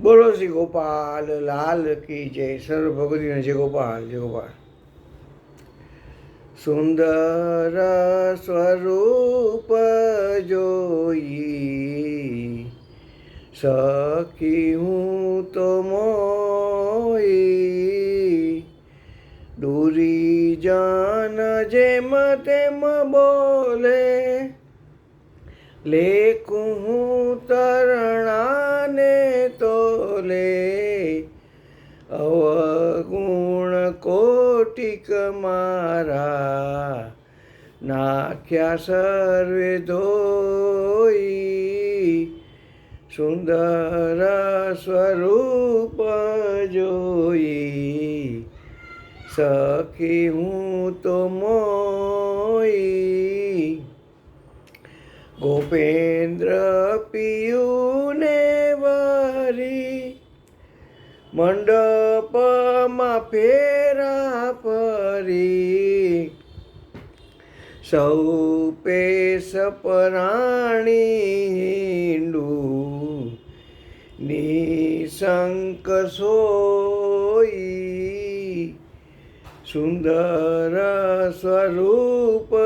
બોલો શ્રી ગોપાલ, લાલ કી જય, સર્વ ભગવતી જય ગોપાલ જય ગોપાલ. સુંદર સ્વરૂપ જોઈ, સખી હું તો મોઈ, દૂરી જાન જેમ તેમ બોલે, લેખું હું તરણાને અવગુણ કોટિક મારા. નાખ્યા સર્વે ધોઈ. સુંદર સ્વરૂપ જોઈ. સખી હું તો મોઈ. ગોપેન્દ્ર પિયુને મંડપમાં ફેરા પરી સૌ પેશ પરાણી હિંડું. નિશંક સોઈ. સુંદર સ્વરૂપ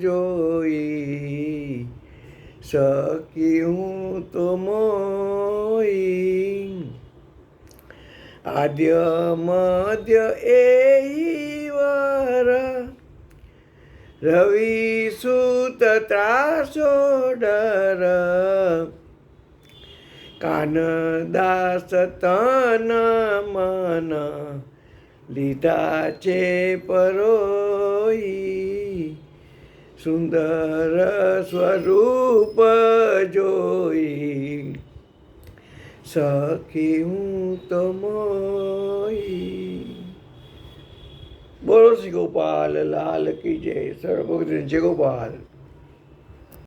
જોઈ. સકી હું તો મોઈ. આદ્ય મધ્ય એ વર રવિ સુત ત્રાસો ડર કાનદાસ તન મન લીધા છે પરોઈ સુંદર સ્વરૂપ જોઈ સખી હું તમારી. બોલો શ્રી ગોપાલ લાલ કી જય. સર્વભક્ત જય ગોપાલ.